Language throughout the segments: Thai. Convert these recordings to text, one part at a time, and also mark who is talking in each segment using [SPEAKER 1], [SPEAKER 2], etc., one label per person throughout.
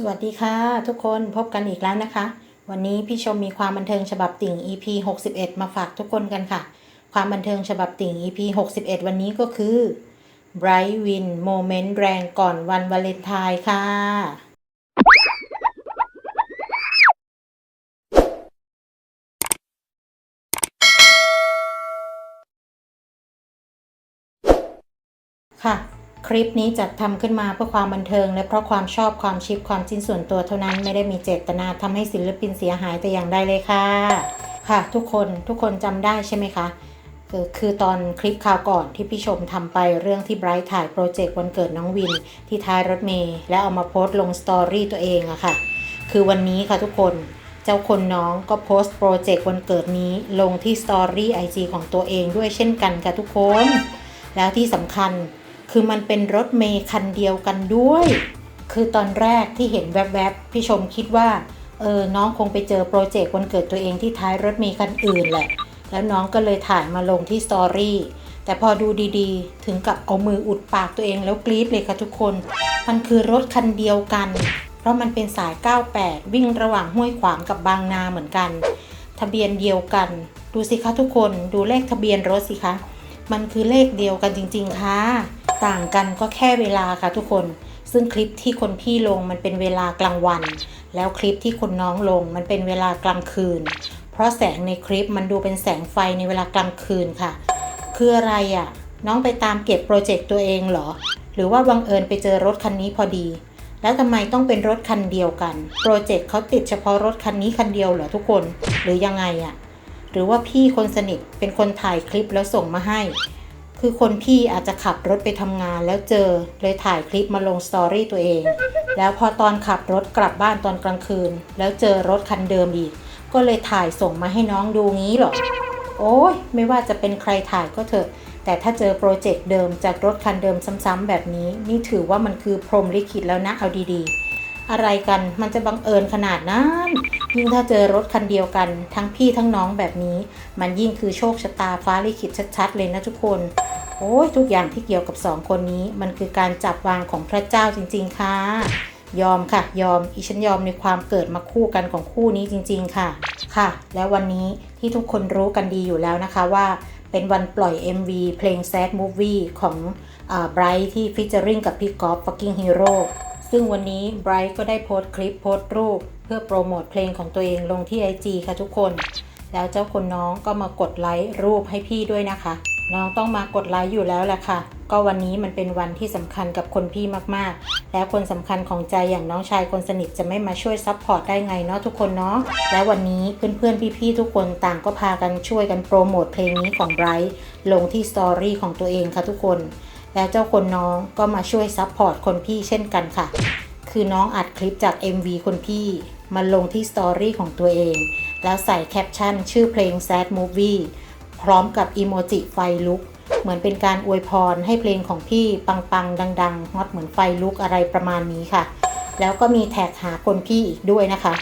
[SPEAKER 1] สวัสดีค่ะ ทุกคนพบกันอีกแล้วนะคะ วันนี้พี่ชมมีความบันเทิงฉบับติ่ง EP 61 มาฝากทุกคนกันค่ะ ความบันเทิงฉบับติ่ง EP 61 วันนี้ก็คือ Bright Win โมเมนต์แรงก่อนวันวาเลนไทน์ค่ะ ค่ะ คลิปนี้จัดทำขึ้นมาเพื่อความบันเทิง และเพราะความชอบความชิปความจิ้นส่วนตัวเท่านั้นไม่ได้มีเจตนาทำให้ศิลปินเสียหายแต่อย่างใดเลยค่ะ ค่ะทุกคนทุกคนจำได้ใช่ไหมคะคือคือตอนคลิปข่าวก่อนที่พี่ชมทำไปเรื่องที่ไบรท์ถ่ายโปรเจกต์วันเกิดน้องวิน ที่ท้ายรถเมย์แล้วเอามาโพสต์ลงสตอรี่ตัวเองอะค่ะ คือวันนี้ค่ะทุกคนเจ้าคนน้องก็โพสต์โปรเจกต์วันเกิดนี้ลงที่สตอรี่ไอจของตัวเองด้วยเช่นกันค่ะทุกคน แล้วที่สำคัญ คือมันเป็นรถเมย์คันเดียวกันด้วย คือตอนแรกที่เห็นแวบๆพี่ชมคิดว่าเออน้องคงไปเจอโปรเจกต์วันเกิดตัวเองที่ท้ายรถเมย์คันอื่นแหละ แล้วน้องก็เลยถ่ายมาลงที่สตอรี่แต่พอดูดีๆ ถึงกับเอามืออุดปากตัวเองแล้วกรี๊ดเลยค่ะทุกคน มันคือรถคันเดียวกัน เพราะมันเป็นสาย 98 วิ่งระหว่างห้วยขวางกับบางนาเหมือนกัน ทะเบียนเดียวกัน ดูสิคะทุกคน ดูเลขทะเบียนรถสิคะ มันคือเลขเดียวกันจริง ๆ ค่ะ ต่างกันก็แค่เวลาค่ะทุกคน ซึ่งคลิปที่คนพี่ลงมันเป็นเวลากลางวัน แล้วคลิปที่คนน้องลงมันเป็นเวลากลางคืน เพราะแสงในคลิปมันดูเป็นแสงไฟในเวลากลางคืนค่ะ คืออะไรอะ่ะ น้องไปตามเก็บโปรเจกต์ตัวเองเหรอ หรือว่าบังเอิญไปเจอรถคันนี้พอดี แล้วทำไมต้องเป็นรถคันเดียวกัน โปรเจกต์เขาติดเฉพาะรถคันนี้คันเดียวเหรอทุกคน หรือยังไงอะ่ะ หรือว่าพี่คนสนิทเป็นคนถ่ายคลิปแล้วส่งมาให้ คือคนพี่อาจจะขับรถไปทำงานแล้วเจอเลยถ่ายคลิปมาลงสตอรี่ตัวเอง แล้วพอตอนขับรถกลับบ้านตอนกลางคืน แล้วเจอรถคันเดิมอีก ก็เลยถ่ายส่งมาให้น้องดูงี้หรอ โอ้ยไม่ว่าจะเป็นใครถ่ายก็เถอะ แต่ถ้าเจอโปรเจกต์เดิมจากรถคันเดิมซ้ำๆแบบนี้ นี่ถือว่ามันคือพรมลิขิตแล้วนะเอาดีๆ อะไรกันมันจะบังเอิญขนาดนั้นยิ่งถ้าเจอรถคันเดียวกัน ทั้งพี่ทั้งน้องแบบนี้ มันยิ่งคือโชคชะตาฟ้าลิขิตชัดๆเลยนะทุกคน โอ้ยทุกอย่างที่เกี่ยวกับสองคนนี้ มันคือการจับวางของพระเจ้าจริง ๆ ค่ะ ยอมค่ะ ยอมอีฉันยอมในความเกิดมาคู่กันของคู่นี้จริง ๆ ค่ะ ค่ะ แล้ววันนี้ที่ทุกคนรู้กันดีอยู่แล้วนะคะว่าเป็นวันปล่อย MV เพลง Sad Movie ของไบรท์ที่ฟิชเจอริงกับพี่กอล์ฟ fucking hero ซึ่งวันนี้ไบรท์ก็ได้โพสต์คลิปโพสต์รูป เพื่อโปรโมทเพลงของตัวเองลงที่ IG ค่ะทุกคน แล้วเจ้าคนน้องก็มากดไลค์รูปให้พี่ด้วยนะคะ น้องต้องมากดไลค์อยู่แล้วแหละค่ะ ก็วันนี้มันเป็นวันที่สำคัญกับคนพี่มากๆ และคนสำคัญของใจอย่างน้องชายคนสนิทจะไม่มาช่วยซัพพอร์ตได้ไงเนาะทุกคนเนาะ และวันนี้เพื่อนๆ พี่ๆ ทุกคนต่างก็พากันช่วยกันโปรโมทเพลงนี้ของไบรท์ลงที่สตอรี่ของตัวเองค่ะทุกคน แล้วเจ้าคนน้องก็มาช่วยซัพพอร์ตคนพี่เช่นกันค่ะ คือน้องอัดคลิปจาก MV คนพี่มาลงที่สตอรี่ของตัวเอง แล้วใส่แคปชั่นชื่อเพลง Sad Movie พร้อมกับอีโมจิไฟลุก เหมือนเป็นการอวยพรให้เพลงของพี่ปังๆ ดังๆฮอตเหมือนไฟลุกอะไรประมาณนี้ค่ะ แล้วก็มีแท็กหาคนพี่อีกด้วยนะคะ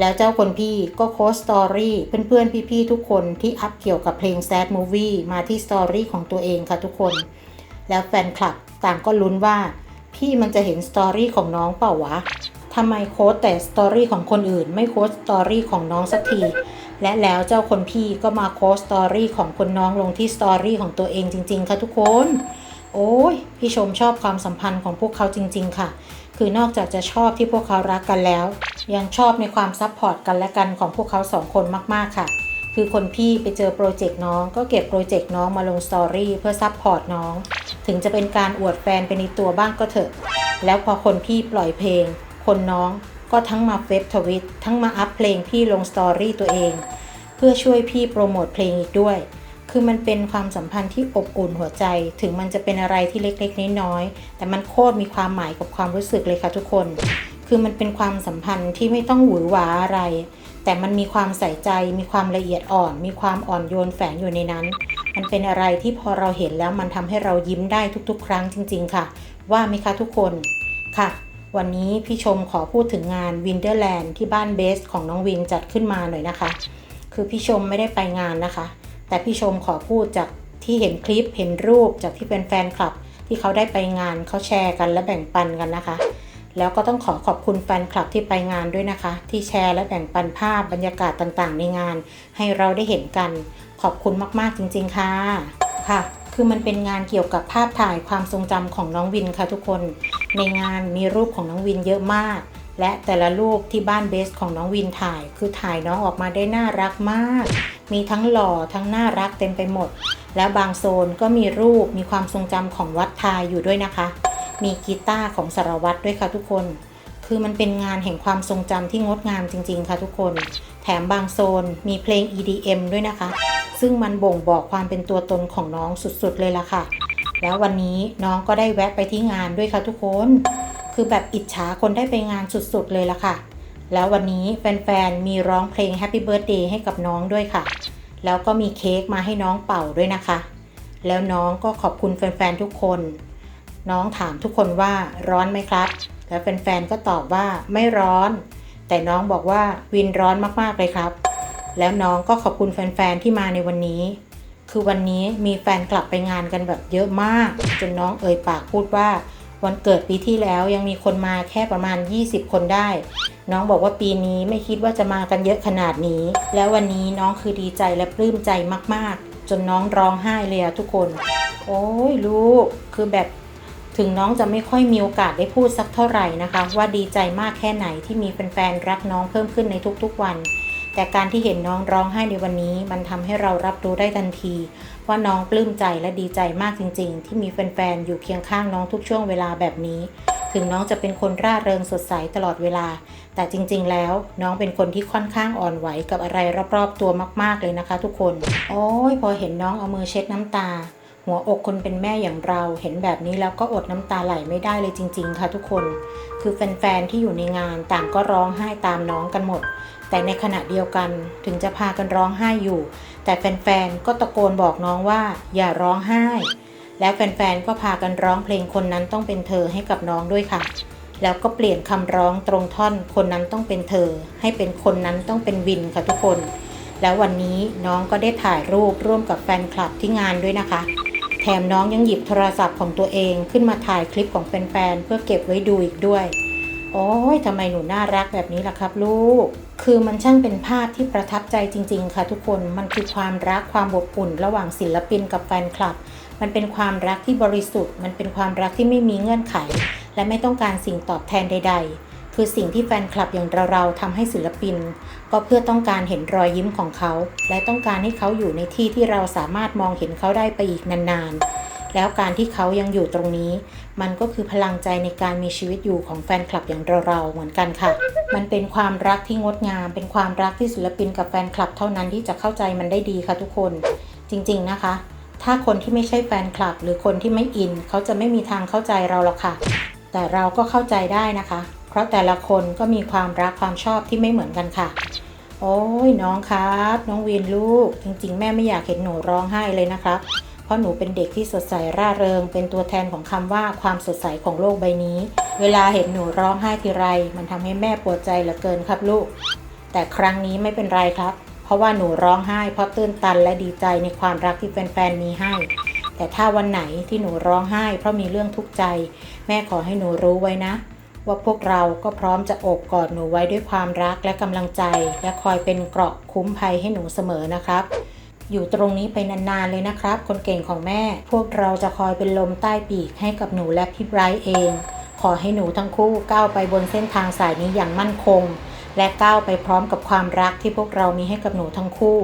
[SPEAKER 1] แล้วเจ้าคนพี่ก็โพสต์สตอรี่เพื่อนๆ พี่ๆ ทุกคนที่อัพเกี่ยวกับเพลง Sad Movie มาที่สตอรี่ของตัวเองค่ะทุกคน แล้วแฟนคลับต่างก็ลุ้นว่าพี่มันจะเห็นสตอรี่ของน้องเปล่าวะทำไมโค้ดแต่สตอรี่ของคนอื่น ไม่โค้ดสตอรี่ของน้องสักที และแล้วเจ้าคนพี่ก็มาโค้สตอรี่ของคนน้องลงที่สตอรี่ของตัวเองจริง ๆ ค่ะทุกคน โอ้ยพี่ชมชอบความสัมพันธ์ของพวกเขาจริง ๆ ค่ะ คือนอกจากจะชอบที่พวกเขารักกันแล้ว ยังชอบในความซัพพอร์ตกันและกันของพวกเขาสองคนมากๆค่ะ คือคนพี่ไปเจอโปรเจกต์น้อง ก็เก็บโปรเจกต์น้องมาลงสตอรี่เพื่อซัพพอร์ตน้อง ถึงจะเป็นการอวดแฟนไปในตัวบ้างก็เถอะ แล้วพอคนพี่ปล่อยเพลง คนน้อง ก็ทั้งมาเฟซทวิตทั้งมาอัพเพลงพี่ลงสตอรี่ตัวเอง เพื่อช่วยพี่โปรโมทเพลงอีกด้วย คือมันเป็นความสัมพันธ์ที่อบอุ่นหัวใจ ถึงมันจะเป็นอะไรที่เล็กๆน้อยๆแต่มันโคตรมีความหมายกับความรู้สึกเลยค่ะทุกคน คือมันเป็นความสัมพันธ์ที่ไม่ต้องหวือหวาอะไร แต่มันมีความใส่ใจ มีความละเอียดอ่อน มีความอ่อนโยนแฝงอยู่ในนั้น มันเป็นอะไรที่พอเราเห็นแล้วมันทำให้เรายิ้มได้ทุกๆ ครั้งจริง ๆ ค่ะ ว่าไหมคะทุกคนค่ะ วันนี้พี่ชมขอพูดถึงงาน Winterland ที่บ้านเบสของน้องวินจัดขึ้นมาหน่อยนะคะ คือพี่ชมไม่ได้ไปงานนะคะ แต่พี่ชมขอพูดจากที่เห็นคลิปเห็นรูปจากที่เป็นแฟนคลับ ที่เขาได้ไปงานเขาแชร์กันและแบ่งปันกันนะคะ แล้วก็ต้องขอขอบคุณแฟนคลับที่ไปงานด้วยนะคะ ที่แชร์และแบ่งปันภาพบรรยากาศต่างๆ ในงาน ให้เราได้เห็นกัน ขอบคุณมากๆจริง ๆ ค่ะค่ะ คือมันเป็นงานเกี่ยวกับภาพถ่ายความทรงจำของน้องวินค่ะทุกคน ในงานมีรูปของน้องวินเยอะมาก และแต่ละรูปที่บ้านเบสของน้องวินถ่าย คือถ่ายน้องออกมาได้น่ารักมาก มีทั้งหล่อทั้งน่ารักเต็มไปหมด แล้วบางโซนก็มีรูปมีความทรงจำของวัดไทยอยู่ด้วยนะคะ มีกีตาร์ของสารวัตรด้วยค่ะทุกคน คือมันเป็นงานแห่งความทรงจำที่งดงามจริง ๆ ค่ะทุกคน แถมบางโซนมีเพลง EDM ด้วยนะคะ ซึ่งมันบ่งบอกความเป็นตัวตนของน้องสุดๆเลยล่ะค่ะ แล้ววันนี้น้องก็ได้แวะไปที่งานด้วยค่ะทุกคน คือแบบอิจฉาคนได้ไปงานสุดๆเลยละค่ะ แล้ววันนี้แฟนๆ มีร้องเพลง Happy Birthday ให้กับน้องด้วยค่ะ แล้วก็มีเค้กมาให้น้องเป่าด้วยนะคะ แล้วน้องก็ขอบคุณแฟนๆ ทุกคน น้องถามทุกคนว่าร้อนไหมครับ แล้วแฟนๆ ก็ตอบว่าไม่ร้อน แต่น้องบอกว่าวินร้อนมากๆเลยครับ แล้วน้องก็ขอบคุณแฟนๆ ที่มาในวันนี้ คือวันนี้มีแฟนกลับไปงานกันแบบเยอะมาก จนน้องเอ่ยปากพูดว่า วันเกิดปีที่แล้วยังมีคนมาแค่ประมาณ 20 คนได้ น้องบอกว่าปีนี้ไม่คิดว่าจะมากันเยอะขนาดนี้ แล้ววันนี้น้องคือดีใจและปลื้มใจมากๆ จนน้องร้องไห้เลยอะทุกคน โอ้ยลูกคือแบบถึงน้องจะไม่ค่อยมีโอกาสได้พูดสักเท่าไหร่นะคะ ว่าดีใจมากแค่ไหนที่มีแฟนๆรักน้องเพิ่มขึ้นในทุกๆวัน แต่การที่เห็นน้องร้องไห้ในวันนี้ มันทำให้เรารับรู้ได้ทันที ว่าน้องปลื้มใจและดีใจมากจริง ๆ ที่มีแฟนๆอยู่เคียงข้างน้องทุกช่วงเวลาแบบนี้ ถึงน้องจะเป็นคนร่าเริงสดใสตลอดเวลา แต่จริง ๆ แล้วน้องเป็นคนที่ค่อนข้างอ่อนไหวกับอะไรรอบๆตัวมาก ๆเลยนะคะ ทุกคน โอ้ยพอเห็นน้องเอามือเช็ดน้ำตา หัวอกคนเป็นแม่อย่างเราเห็นแบบนี้แล้วก็อดน้ำตาไหลไม่ได้เลยจริง ๆ ค่ะทุกคน คือแฟนๆที่อยู่ในงานต่างก็ร้องไห้ตามน้องกันหมด แต่ในขณะเดียวกันถึงจะพากันร้องไห้อยู่ แต่แฟนๆ ก็ตะโกนบอกน้องว่าอย่าร้องไห้ แล้วแฟนๆ ก็พากันร้องเพลงคนนั้นต้องเป็นเธอให้กับน้องด้วยค่ะ แล้วก็เปลี่ยนคำร้องตรงท่อนคนนั้นต้องเป็นเธอ ให้เป็นคนนั้นต้องเป็นวินค่ะทุกคน แล้ววันนี้น้องก็ได้ถ่ายรูปร่วมกับแฟนคลับที่งานด้วยนะคะ แถมน้องยังหยิบโทรศัพท์ของตัวเองขึ้นมาถ่ายคลิปของแฟนๆ เพื่อเก็บไว้ดูอีกด้วย โอ้ยทำไมหนูน่ารักแบบนี้ล่ะครับ ลูก คือมันช่างเป็นภาพที่ประทับใจจริง ๆ ค่ะ ทุกคน มันคือความรักความอบอุ่น ระหว่างศิลปินกับแฟนคลับ มันเป็นความรักที่บริสุทธิ์ มันเป็นความรักที่ไม่มีเงื่อนไข และไม่ต้องการสิ่งตอบแทนใด ๆ คือสิ่งที่แฟนคลับอย่างเราๆทำให้ศิลปิน ก็เพื่อต้องการเห็นรอยยิ้มของเขา และต้องการให้เขาอยู่ในที่ที่เราสามารถมองเห็นเขาได้ไปอีกนานๆ แล้วการที่เขายังอยู่ตรงนี้ มันก็คือพลังใจในการมีชีวิตอยู่ของแฟนคลับอย่างเราๆเหมือนกันค่ะ มันเป็นความรักที่งดงาม เป็นความรักที่ศิลปินกับแฟนคลับเท่านั้นที่จะเข้าใจมันได้ดีค่ะทุกคน จริง ๆนะคะ ถ้าคนที่ไม่ใช่แฟนคลับ หรือคนที่ไม่อิน เขาจะไม่มีทางเข้าใจเราหรอกค่ะ แต่เราก็เข้าใจได้นะคะ เพราะแต่ละคนก็มีความรักความชอบที่ไม่เหมือนกันค่ะโอ้ยน้องครับ น้องวีนลูก จริง ๆ แม่ไม่อยากเห็นหนูร้องไห้เลยนะครับ เพราะหนูเป็นเด็กที่สดใสร่าเริง เป็นตัวแทนของคำว่าความสดใสของโลกใบนี้ เวลาเห็นหนูร้องไห้ทีไร มันทำให้แม่ปวดใจเหลือเกินครับลูก แต่ครั้งนี้ไม่เป็นไรครับ เพราะว่าหนูร้องไห้เพราะตื้นตันและดีใจในความรักที่แฟนๆมีให้ แต่ถ้าวันไหนที่หนูร้องไห้ เพราะมีเรื่องทุกข์ใจ แม่ขอให้หนูรู้ไว้นะว่าพวกเราก็พร้อมจะโอบกอดหนูไว้ด้วยความรักและกำลังใจ และคอยเป็นเกราะคุ้มภัยให้หนูเสมอนะครับ อยู่ตรงนี้ไปนานๆเลยนะครับ คนเก่งของแม่ พวกเราจะคอยเป็นลมใต้ปีกให้กับหนูและพี่ไบรท์เอง ขอให้หนูทั้งคู่ก้าวไปบนเส้นทางสายนี้อย่างมั่นคง และก้าวไปพร้อมกับความรักที่พวกเรามีให้กับหนูทั้งคู่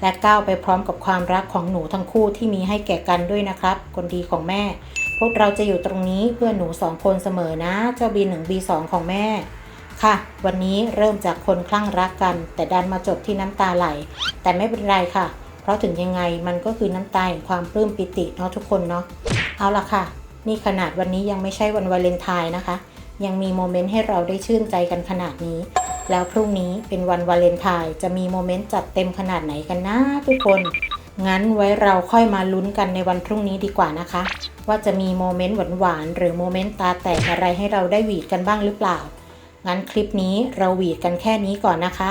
[SPEAKER 1] และก้าวไปพร้อมกับความรักของหนูทั้งคู่ที่มีให้แก่กันด้วยนะครับ คนดีของแม่ พวกเราจะอยู่ตรงนี้เพื่อหนูสองคนเสมอนะเจ้าบีหนึ่งบีสองของแม่ค่ะ วันนี้เริ่มจากคนคลั่งรักกัน แต่ดันมาจบที่น้ำตาไหล แต่ไม่เป็นไรค่ะ เพราะถึงยังไงมันก็คือน้ำตาแห่งความปลื้มปิติเนาะทุกคนเนาะเอาละค่ะ นี่ขนาดวันนี้ยังไม่ใช่วันวาเลนไทน์นะคะ ยังมีโมเมนต์ให้เราได้ชื่นใจกันขนาดนี้ แล้วพรุ่งนี้เป็นวันวาเลนไทน์จะมีโมเมนต์จัดเต็มขนาดไหนกันนะทุกคน งั้นไว้เราค่อยมาลุ้นกันในวันพรุ่งนี้ดีกว่านะคะ ว่าจะมีโมเมนต์หวานๆหรือโมเมนต์ตาแตกอะไรให้เราได้หวีดกันบ้างหรือเปล่างั้นคลิปนี้เราหวีดกันแค่นี้ก่อนนะคะ